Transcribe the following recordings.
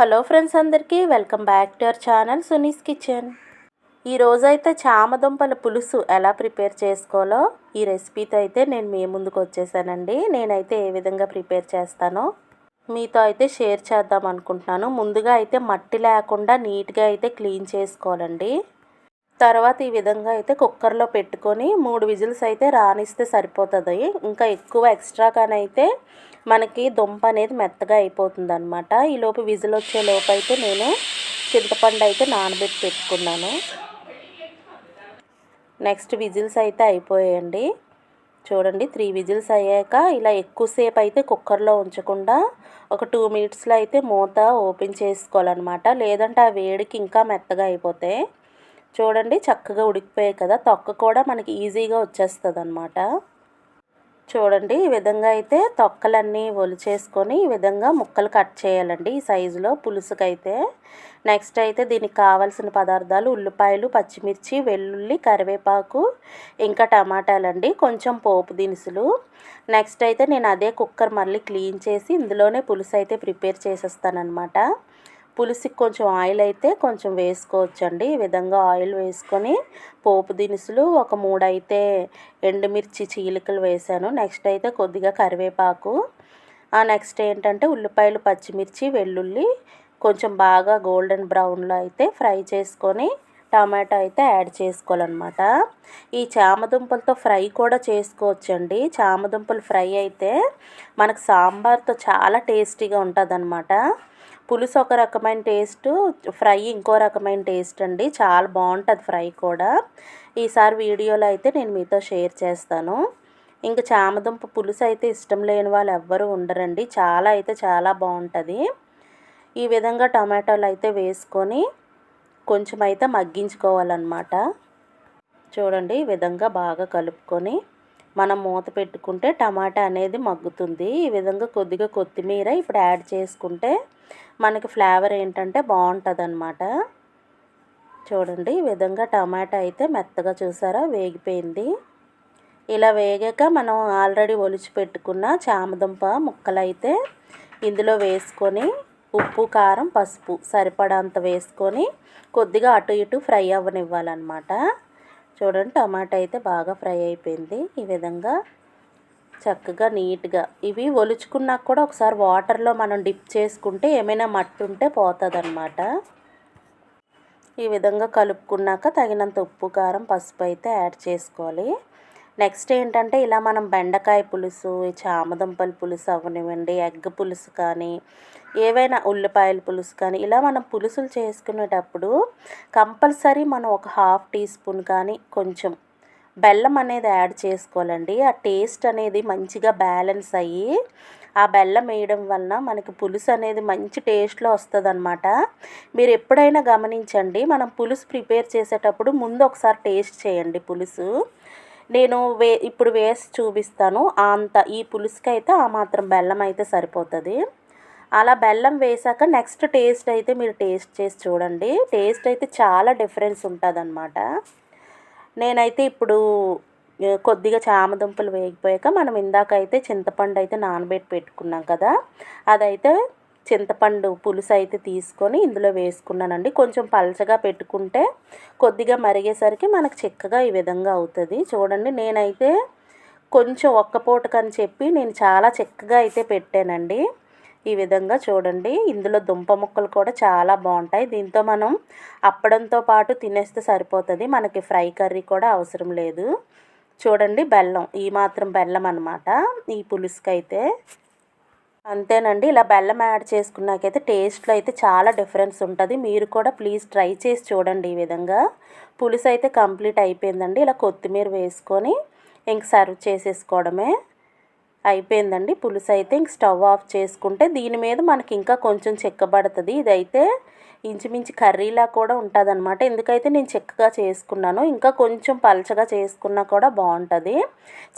Hello friends అందరికీ welcome back to our channel Suni's kitchen. ఈరోజైతే చామదుంపల పులుసు ఎలా ప్రిపేర్ చేసుకోవాలో ఈ రెసిపీతో అయితే నేను మీ ముందుకు వచ్చేసానండి. నేనైతే ఏ విధంగా ప్రిపేర్ చేస్తానో మీతో అయితే షేర్ చేద్దాం అనుకుంటున్నాను. ముందుగా అయితే మట్టి లేకుండా నీట్గా అయితే క్లీన్ చేసుకోవాలండి. తర్వాత ఈ విధంగా అయితే కుక్కర్లో పెట్టుకొని మూడు విజిల్స్ అయితే రానిస్తే సరిపోతుంది. ఇంకా ఎక్కువ ఎక్స్ట్రాగానైతే మనకి దుంప అనేది మెత్తగా అయిపోతుంది అనమాట ఈలోపు విజిల్ వచ్చే లోపు అయితే నేను చింతపండు అయితే నానబెట్టి పెట్టుకున్నాను. నెక్స్ట్ విజిల్స్ అయితే అయిపోయాయండి. చూడండి త్రీ విజిల్స్ అయ్యాక ఇలా ఎక్కువసేపు అయితే కుక్కర్లో ఉంచకుండా ఒక టూ మినిట్స్లో అయితే మూత ఓపెన్ చేసుకోవాలన్నమాట. లేదంటే ఆ వేడికి ఇంకా మెత్తగా అయిపోతాయి. చూడండి చక్కగా ఉడికిపోయాయి కదా. తొక్క కూడా మనకి ఈజీగా వచ్చేస్తుంది అనమాట చూడండి ఈ విధంగా అయితే తొక్కలన్నీ ఒలిచేసుకొని ఈ విధంగా ముక్కలు కట్ చేయాలండి ఈ సైజులో పులుసుకైతే. నెక్స్ట్ అయితే దీనికి కావాల్సిన పదార్థాలు ఉల్లిపాయలు పచ్చిమిర్చి వెల్లుల్లి కరివేపాకు ఇంకా టమాటాలండి కొంచెం పోపు దినుసులు. నెక్స్ట్ అయితే నేను అదే కుక్కర్ మళ్ళీ క్లీన్ చేసి ఇందులోనే పులుసు అయితే ప్రిపేర్ చేసేస్తానమాట పులుసుకి కొంచెం ఆయిల్ అయితే కొంచెం వేసుకోవచ్చండి. ఈ విధంగా ఆయిల్ వేసుకొని పోపు దినుసులు ఒక మూడు అయితే ఎండుమిర్చి చీలికలు వేసాను. నెక్స్ట్ అయితే కొద్దిగా కరివేపాకు. నెక్స్ట్ ఏంటంటే ఉల్లిపాయలు పచ్చిమిర్చి వెల్లుల్లి కొంచెం బాగా గోల్డెన్ బ్రౌన్లో అయితే ఫ్రై చేసుకొని టమాటో అయితే యాడ్ చేసుకోవాలన్నమాట. ఈ చామదుంపలతో ఫ్రై కూడా చేసుకోవచ్చండి. చామదుంపలు ఫ్రై అయితే మనకు సాంబార్తో చాలా టేస్టీగా ఉంటుంది పులుసు ఒక రకమైన టేస్ట్ ఫ్రై ఇంకో రకమైన టేస్ట్ అండి. చాలా బాగుంటుంది ఫ్రై కూడా. ఈసారి వీడియోలో అయితే నేను మీతో షేర్ చేస్తాను. ఇంకా చామదుంప పులుసు అయితే ఇష్టం లేని వాళ్ళు ఎవ్వరూ ఉండరండి. చాలా అయితే చాలా బాగుంటుంది. ఈ విధంగా టమాటాలు అయితే వేసుకొని కొంచెం అయితే మగ్గించుకోవాలన్నమాట. చూడండి ఈ విధంగా బాగా కలుపుకొని మనం మూత పెట్టుకుంటే టమాటా అనేది మగ్గుతుంది. ఈ విధంగా కొద్దిగా కొత్తిమీర ఇప్పుడు యాడ్ చేసుకుంటే మనకి ఫ్లేవర్ ఏంటంటే బాగుంటుంది అనమాట చూడండి ఈ విధంగా టమాటా అయితే మెత్తగా చూసారా వేగిపోయింది. ఇలా వేగాక మనం ఆల్రెడీ ఒలిచి పెట్టుకున్న చామదుంప ముక్కలైతే ఇందులో వేసుకొని ఉప్పు కారం పసుపు సరిపడంత వేసుకొని కొద్దిగా అటు ఇటు ఫ్రై అవ్వనివ్వాలన్నమాట. చూడండి టమాటా అయితే బాగా ఫ్రై అయిపోయింది. ఈ విధంగా చక్కగా నీట్గా ఇవి ఒలుచుకున్నాక కూడా ఒకసారి వాటర్లో మనం డిప్ చేసుకుంటే ఏమైనా మట్టి ఉంటే పోతుందన్నమాట. ఈ విధంగా కలుపుకున్నాక తగినంత ఉప్పు కారం పసుపు అయితే యాడ్ చేసుకోవాలి. నెక్స్ట్ ఏంటంటే ఇలా మనం బెండకాయ పులుసు చామదుంపల పులుసు అవ్వనివ్వండి ఎగ్ పులుసు కానీ ఏవైనా ఉల్లిపాయల పులుసు కానీ ఇలా మనం పులుసులు చేసుకునేటప్పుడు కంపల్సరీ మనం ఒక హాఫ్ టీ స్పూన్ కానీ కొంచెం బెల్లం అనేది యాడ్ చేసుకోవాలండి. ఆ టేస్ట్ అనేది మంచిగా బ్యాలెన్స్ అయ్యి ఆ బెల్లం వేయడం వలన మనకి పులుసు అనేది మంచి టేస్ట్లో వస్తుంది అనమాట మీరు ఎప్పుడైనా గమనించండి మనం పులుసు ప్రిపేర్ చేసేటప్పుడు ముందు ఒకసారి టేస్ట్ చేయండి పులుసు. నేను వే ఇప్పుడు వేసి చూపిస్తాను. అంత ఈ పులుసుకి అయితే ఆ మాత్రం బెల్లం అయితే సరిపోతుంది. అలా బెల్లం వేసాక నెక్స్ట్ టేస్ట్ అయితే మీరు టేస్ట్ చేసి చూడండి. టేస్ట్ అయితే చాలా డిఫరెన్స్ ఉంటుంది నేనైతే ఇప్పుడు కొద్దిగా చామదుంపలు వేగిపోయాక మనం ఇందాక అయితే చింతపండు అయితే నానబెట్టి పెట్టుకున్నాం కదా అదైతే చింతపండు పులుసు అయితే తీసుకొని ఇందులో వేసుకున్నానండి. కొంచెం పలచగా పెట్టుకుంటే కొద్దిగా మరిగేసరికి మనకు చిక్కగా ఈ విధంగా అవుతుంది. చూడండి నేనైతే కొంచెం ఒక్క పూటకని చెప్పి నేను చాలా చిక్కగా అయితే పెట్టానండి. ఈ విధంగా చూడండి ఇందులో దుంప ముక్కలు కూడా చాలా బాగుంటాయి. దీంతో మనం అప్పడంతో పాటు తినేస్తే సరిపోతుంది. మనకి ఫ్రై కర్రీ కూడా అవసరం లేదు. చూడండి బెల్లం ఈ మాత్రం బెల్లం అనమాట ఈ పులుసుకైతే అంతేనండి. ఇలా బెల్లం యాడ్ చేసుకున్నాకైతే టేస్ట్లో అయితే చాలా డిఫరెన్స్ ఉంటుంది. మీరు కూడా ప్లీజ్ ట్రై చేసి చూడండి ఈ విధంగా. పులుసు అయితే కంప్లీట్ అయిపోయిందండి. ఇలా కొత్తిమీర వేసుకొని ఇంక సర్వ్ చేసేసుకోవడమే అయిపోయిందండి. పులుసు అయితే ఇంక స్టవ్ ఆఫ్ చేసుకుంటే దీని మీద మనకి ఇంకా కొంచెం చెక్కబడుతుంది. ఇదైతే ఇంచుమించు కర్రీలా కూడా ఉంటుంది అనమాట ఎందుకైతే నేను చెక్కగా చేసుకున్నాను ఇంకా కొంచెం పలచగా చేసుకున్నా కూడా బాగుంటుంది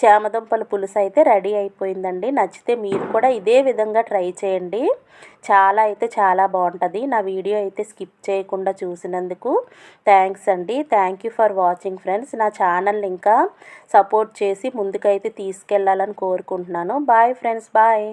చామదుంపల పులుసు అయితే రెడీ అయిపోయిందండి. నచ్చితే మీరు కూడా ఇదే విధంగా ట్రై చేయండి. చాలా అయితే చాలా బాగుంటుంది నా వీడియో అయితే స్కిప్ చేయకుండా చూసినందుకు థ్యాంక్స్ అండి. Thank you for watching friends. నా ఛానల్ ఇంకా సపోర్ట్ చేసి ముందుకైతే తీసుకెళ్ళాలని కోరుకుంటున్నాను. Bye friends bye.